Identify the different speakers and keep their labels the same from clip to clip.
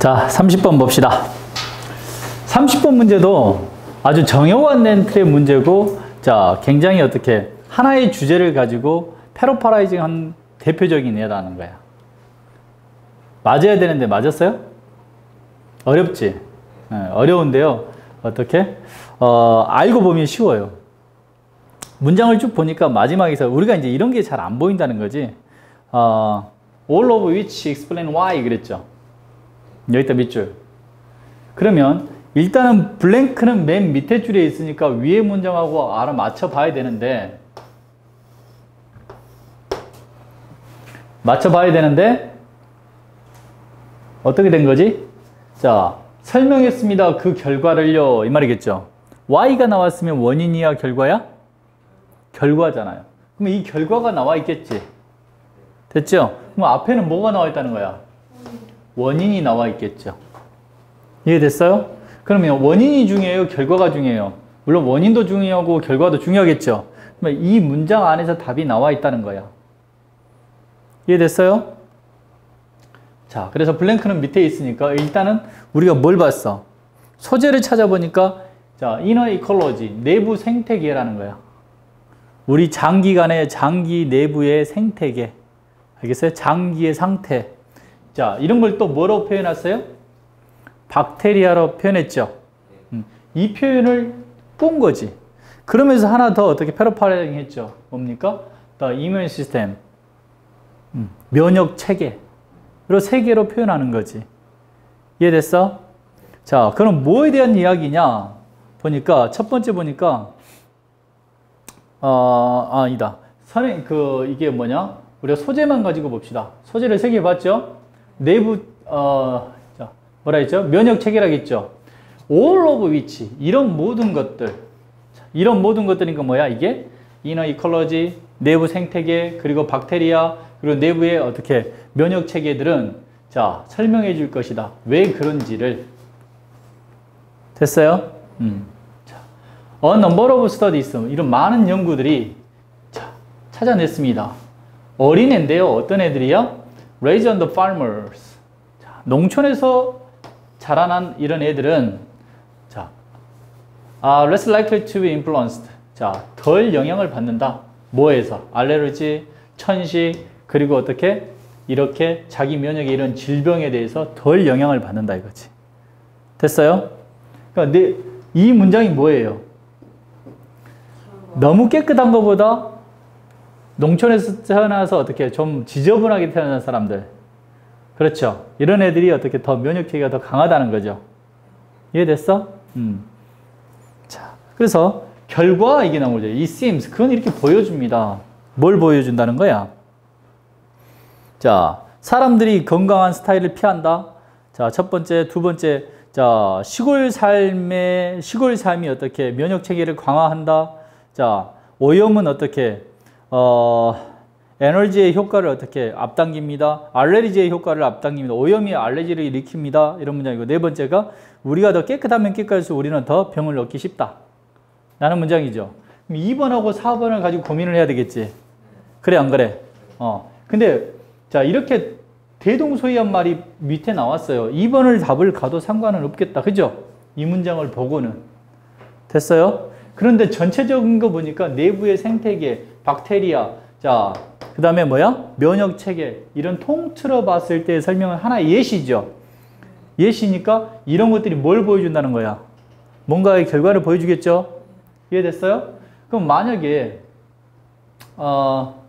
Speaker 1: 자, 30번 봅시다. 30번 문제도 아주 정형화된 틀의 문제고, 자, 굉장히 어떻게 하나의 주제를 가지고 패러파라이징 한 대표적인 예라는 거야. 맞아야 되는데 맞았어요? 어렵지? 네, 어려운데요. 어떻게? 어, 알고 보면 쉬워요. 문장을 쭉 보니까 마지막에서 우리가 이제 이런 게 잘 안 보인다는 거지. 어, all of which explain why 그랬죠. 여기다 밑줄. 그러면 일단은 블랭크는 맨 밑에 줄에 있으니까 위에 문장하고 알아 맞춰 봐야 되는데 맞춰 봐야 되는데 어떻게 된 거지? 자, 설명했습니다. 그 결과를요. 이 말이겠죠. y가 나왔으면 원인이야, 결과야? 결과잖아요. 그럼 이 결과가 나와 있겠지. 됐죠? 그럼 앞에는 뭐가 나와 있다는 거야? 원인이 나와 있겠죠. 이해됐어요? 그러면 원인이 중요해요? 결과가 중요해요? 물론 원인도 중요하고 결과도 중요하겠죠. 이 문장 안에서 답이 나와 있다는 거야. 이해됐어요? 자, 그래서 블랭크는 밑에 있으니까 일단은 우리가 뭘 봤어? 소재를 찾아보니까 자, 이너 이컬러지, 내부 생태계라는 거야. 우리 장기간의 장기 내부의 생태계. 알겠어요? 장기의 상태. 자, 이런 걸 또 뭐로 표현했어요? 박테리아로 표현했죠. 음, 이 표현을 꾼 거지. 그러면서 하나 더 어떻게 패러파라잉 했죠. 뭡니까? The immune system. 음, 면역 체계. 이런 세 개로 표현하는 거지. 이해됐어? 자, 그럼 뭐에 대한 이야기냐? 보니까, 첫 번째 보니까, 어, 아, 아니다. 선행, 그, 이게 뭐냐? 우리가 소재만 가지고 봅시다. 소재를 세 개 봤죠? 내부, 어, 자, 뭐라 했죠? 면역 체계라겠죠? all of which. 이런 모든 것들. 이런 모든 것들이니까 뭐야? 이게 이너 이컬러지, 내부 생태계, 그리고 박테리아, 그리고 내부의 어떻게 면역 체계들은 자 설명해 줄 것이다. 왜 그런지를 됐어요? 음. 자, a number of studies 이런 많은 연구들이 자, 찾아냈습니다. 어린애인데요. 어떤 애들이요? Raised on the farmers. 자, 농촌에서 자라난 이런 애들은 자, uh, less likely to be influenced. 자, 덜 영향을 받는다. 뭐에서? 알레르기, 천식, 그리고 어떻게 이렇게 자기 면역의 이런 질병에 대해서 덜 영향을 받는다 이거지. 됐어요? 그러니까 내, 이 문장이 뭐예요? 너무 깨끗한 것보다 농촌에서 태어나서 어떻게 좀 지저분하게 태어난 사람들. 그렇죠. 이런 애들이 어떻게 더 면역체계가 더 강하다는 거죠. 이해됐어? 음. 자, 그래서 결과 이게 나오죠. 이 seems. 그건 이렇게 보여줍니다. 뭘 보여준다는 거야? 자, 사람들이 건강한 스타일을 피한다. 자, 첫 번째, 두 번째, 자, 시골 삶의, 시골 삶이 어떻게 면역 체계를 강화한다. 자, 오염은 어떻게, 어, 에너지의 효과를 어떻게 앞당깁니다. 알레르기의 효과를 앞당깁니다. 오염이 알레르기를 일으킵니다. 이런 문장이고, 네 번째가 우리가 더 깨끗하면 깨끗할수록 우리는 더 병을 얻기 쉽다. 라는 문장이죠. 2번하고 4번을 가지고 고민을 해야 되겠지. 그래, 안 그래? 어. 근데, 자, 이렇게 대동소이한 말이 밑에 나왔어요. 2번을 답을 가도 상관은 없겠다. 그죠? 이 문장을 보고는. 됐어요? 그런데 전체적인 거 보니까 내부의 생태계, 박테리아, 자, 그 다음에 뭐야? 면역 체계. 이런 통틀어 봤을 때 설명은 하나의 예시죠. 예시니까 이런 것들이 뭘 보여준다는 거야? 뭔가의 결과를 보여주겠죠? 이해됐어요? 그럼 만약에 어,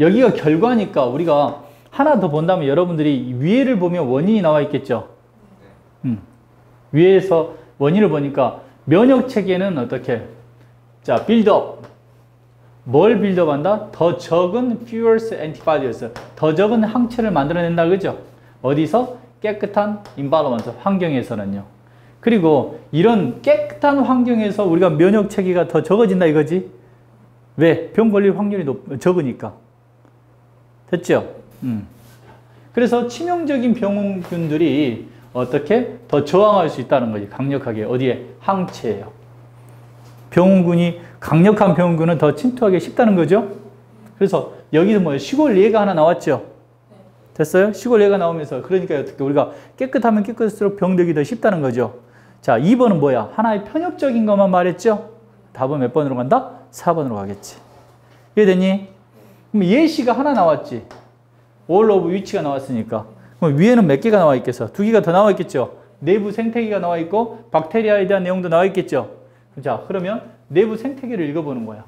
Speaker 1: 여기가 결과니까 우리가 하나 더 본다면 여러분들이 위에를 보면 원인이 나와 있겠죠. 음. 위에서 원인을 보니까 면역 체계는 어떻게? 자, 빌드업. 뭘 빌드업한다? 더 적은 fewest antibodies. 더 적은 항체를 만들어낸다, 그죠? 어디서? 깨끗한 environment, 환경에서는요. 그리고 이런 깨끗한 환경에서 우리가 면역 체계가 더 적어진다 이거지. 왜? 병 걸릴 확률이 높, 적으니까. 됐죠? 음. 그래서 치명적인 병균들이 어떻게 더 저항할 수 있다는 거지. 강력하게. 어디에? 항체예요. 병원군이 강력한 병원군은 더 침투하기 쉽다는 거죠. 그래서 여기서 뭐 시골 예가 하나 나왔죠. 됐어요? 시골 얘가 나오면서 그러니까 어떻게 우리가 깨끗하면 깨끗할수록 병들기 더 쉽다는 거죠. 자, 2번은 뭐야? 하나의 편협적인 것만 말했죠? 답은 몇 번으로 간다? 4번으로 가겠지. 이해됐니? 그럼 예시가 하나 나왔지. 올 오브 위치가 나왔으니까. 그럼 위에는 몇 개가 나와 있겠어? 두 개가 더 나와 있겠죠? 내부 생태계가 나와 있고 박테리아에 대한 내용도 나와 있겠죠? 자, 그러면 내부 생태계를 읽어보는 거야.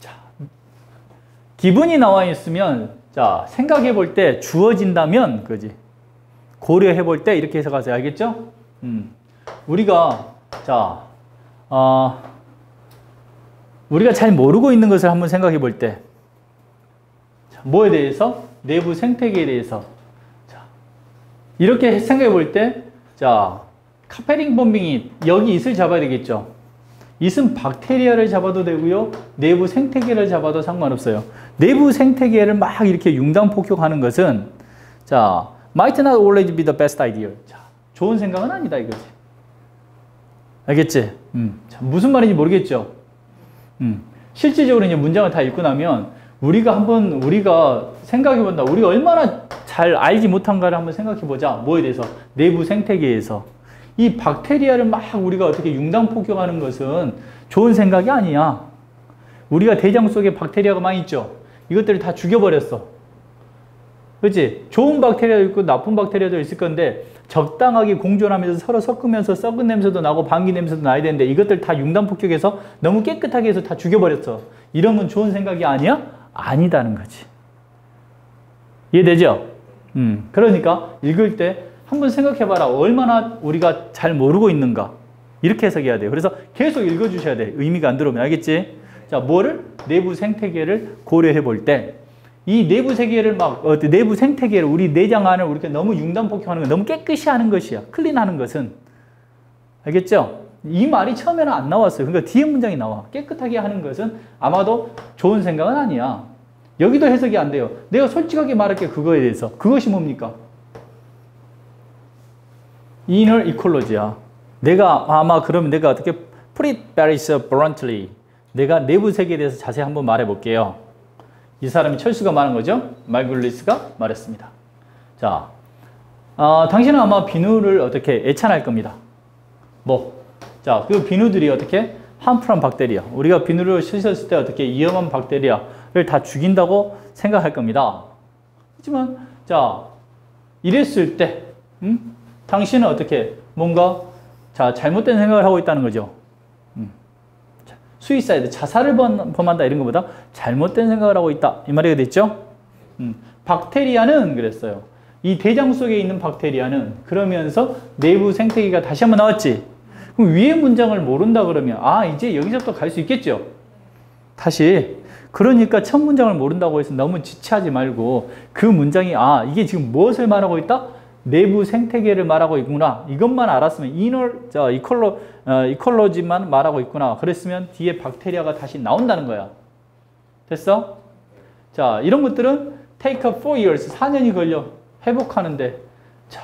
Speaker 1: 자, 기분이 나와 있으면 자, 생각해 볼 때 주어진다면 그지? 고려해 볼 때 이렇게 해석하세요. 알겠죠? 음. 우리가 자, 어, 우리가 잘 모르고 있는 것을 한번 생각해 볼 때, 뭐에 대해서? 내부 생태계에 대해서. 자, 이렇게 생각해 볼 때, 자, 카페링 범빙이 여기 있을 잡아야 되겠죠. 있은 박테리아를 잡아도 되고요. 내부 생태계를 잡아도 상관없어요. 내부 생태계를 막 이렇게 융단 폭격하는 것은 자, might not always be the best idea. 자, 좋은 생각은 아니다 이거지. 알겠지? 음. 자, 무슨 말인지 모르겠죠? 음. 실질적으로 이제 문장을 다 읽고 나면 우리가 한번 우리가 생각해 본다. 우리가 얼마나 잘 알지 못한가를 한번 생각해 보자. 뭐에 대해서? 내부 생태계에서. 이 박테리아를 막 우리가 어떻게 융단 폭격하는 것은 좋은 생각이 아니야. 우리가 대장 속에 박테리아가 많이 있죠. 이것들을 다 죽여버렸어. 그렇지? 좋은 박테리아도 있고 나쁜 박테리아도 있을 건데 적당하게 공존하면서 서로 섞으면서 썩은 냄새도 나고 방귀 냄새도 나야 되는데 이것들 다 융단 폭격해서 너무 깨끗하게 해서 다 죽여버렸어. 이러면 좋은 생각이 아니야? 아니다는 거지. 이해되죠? 음, 그러니까 읽을 때 한번 생각해봐라. 얼마나 우리가 잘 모르고 있는가. 이렇게 해석해야 돼요. 그래서 계속 읽어주셔야 돼. 의미가 안 들어오면. 알겠지? 자, 뭐를? 내부 생태계를 고려해 볼 때, 이 내부 세계를 막, 어, 내부 생태계를 우리 내장 안을 우리가 너무 융단폭격하는 거, 너무 깨끗이 하는 것이야. 클린하는 것은. 알겠죠? 이 말이 처음에는 안 나왔어요. 그러니까 뒤에 문장이 나와. 깨끗하게 하는 것은 아마도 좋은 생각은 아니야. 여기도 해석이 안 돼요. 내가 솔직하게 말할게, 그거에 대해서. 그것이 뭡니까? Inner ecology야. 내가 아마 그러면 내가 어떻게 it very bluntly 내가 내부 세계에 대해서 자세히 한번 말해 볼게요. 이 사람이 철수가 말한 거죠. 말굴리스가 말했습니다. 자, 어, 당신은 아마 비누를 어떻게 애찬할 겁니다. 뭐, 자, 그 비누들이 어떻게 한풀한 박테리아. 우리가 비누를 씻었을 때 어떻게 위험한 박테리아를 다 죽인다고 생각할 겁니다. 하지만, 자, 이랬을 때, 음? 당신은 어떻게 뭔가 자 잘못된 생각을 하고 있다는 거죠. 음. 수이사이드 자살을 범한다 이런 것보다 잘못된 생각을 하고 있다 이 말이 됐죠. 음. 박테리아는 그랬어요. 이 대장 속에 있는 박테리아는 그러면서 내부 생태계가 다시 한번 나왔지. 그럼 위에 문장을 모른다 그러면 아 이제 여기서부터 갈 수 있겠죠. 다시 그러니까 첫 문장을 모른다고 해서 너무 지체하지 말고 그 문장이 아 이게 지금 무엇을 말하고 있다? 내부 생태계를 말하고 있구나. 이것만 알았으면 이널 자 이컬로 어, 이컬로지만 말하고 있구나. 그랬으면 뒤에 박테리아가 다시 나온다는 거야. 됐어? 자, 이런 것들은 take up four years 4년이 걸려 회복하는데 자,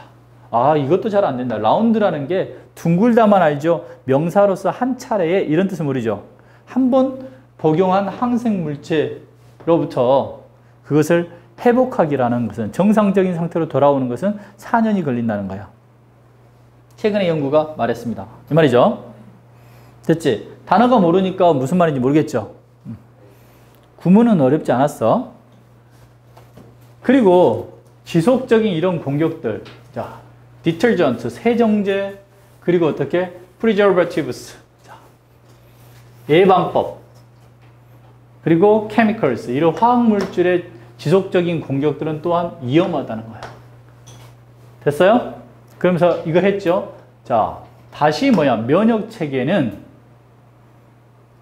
Speaker 1: 아, 이것도 잘 안 된다. 라운드라는 게 둥글다만 알죠. 명사로서 한 차례에 이런 뜻을 모르죠. 한 번 복용한 항생 물체로부터 그것을 회복하기라는 것은 정상적인 상태로 돌아오는 것은 4년이 걸린다는 거야. 최근의 연구가 말했습니다. 이 말이죠. 됐지? 단어가 모르니까 무슨 말인지 모르겠죠. 음. 구문은 어렵지 않았어. 그리고 지속적인 이런 공격들. 자, 디터전트, 세정제, 그리고 어떻게? 자, 예방법. 그리고 chemicals. 이런 화학 물질의 지속적인 공격들은 또한 위험하다는 거예요. 됐어요? 그러면서 이거 했죠? 자, 다시 뭐야? 면역 체계는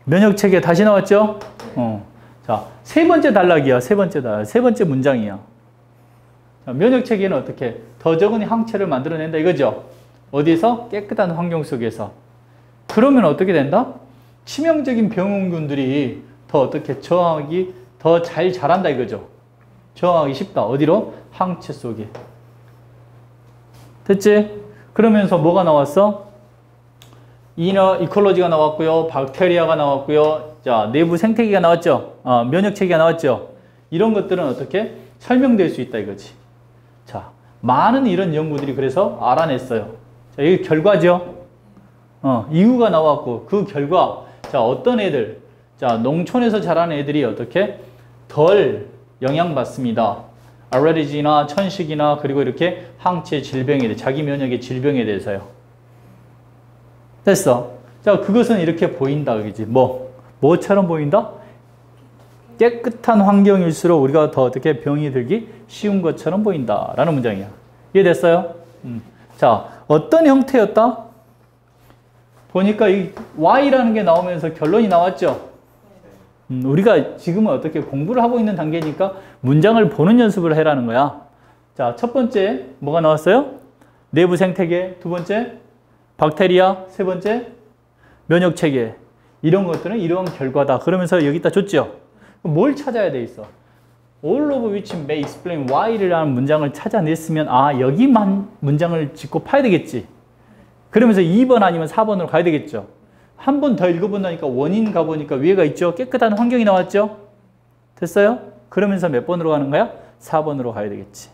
Speaker 1: 면역 체계 다시 나왔죠? 어. 자, 세 번째 단락이야. 세 번째 단락. 세 번째 문장이야. 자, 면역 체계는 어떻게 더 적은 항체를 만들어낸다 이거죠? 어디서? 깨끗한 환경 속에서. 그러면 어떻게 된다? 치명적인 병원균들이 더 어떻게 저항하기 더 잘 자란다 이거죠. 저항하기 쉽다. 어디로? 항체 속에. 됐지? 그러면서 뭐가 나왔어? 이너 이콜로지가 나왔고요. 박테리아가 나왔고요. 자, 내부 생태계가 나왔죠. 어, 면역 체계가 나왔죠. 이런 것들은 어떻게? 설명될 수 있다 이거지. 자, 많은 이런 연구들이 그래서 알아냈어요. 자, 이게 결과죠. 어, 이유가 나왔고 그 결과 자, 어떤 애들 자, 농촌에서 자라는 애들이 어떻게 덜 영향받습니다. 알레르기나 천식이나 그리고 이렇게 항체 질병에 대해 자기 면역의 질병에 대해서요. 됐어. 자, 그것은 이렇게 보인다 그지? 뭐 뭐처럼 보인다? 깨끗한 환경일수록 우리가 더 어떻게 병이 들기 쉬운 것처럼 보인다 라는 문장이야. 이해됐어요? 음. 자, 어떤 형태였다? 보니까 이 Y라는 게 나오면서 결론이 나왔죠? 음, 우리가 지금은 어떻게 공부를 하고 있는 단계니까 문장을 보는 연습을 해라는 거야. 자, 첫 번째 뭐가 나왔어요? 내부 생태계. 두 번째 박테리아. 세 번째 면역 체계. 이런 것들은 이런 결과다. 그러면서 여기다 줬죠. 뭘 찾아야 돼 있어? All of which may explain why라는 문장을 찾아냈으면 아 여기만 문장을 짓고 파야 되겠지. 그러면서 2번 아니면 4번으로 가야 되겠죠. 한 번 더 읽어본다니까 원인 가보니까 위에가 있죠. 깨끗한 환경이 나왔죠. 됐어요? 그러면서 몇 번으로 가는 거야? 4번으로 가야 되겠지.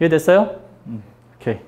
Speaker 1: 이해 됐어요? 음, 오케이.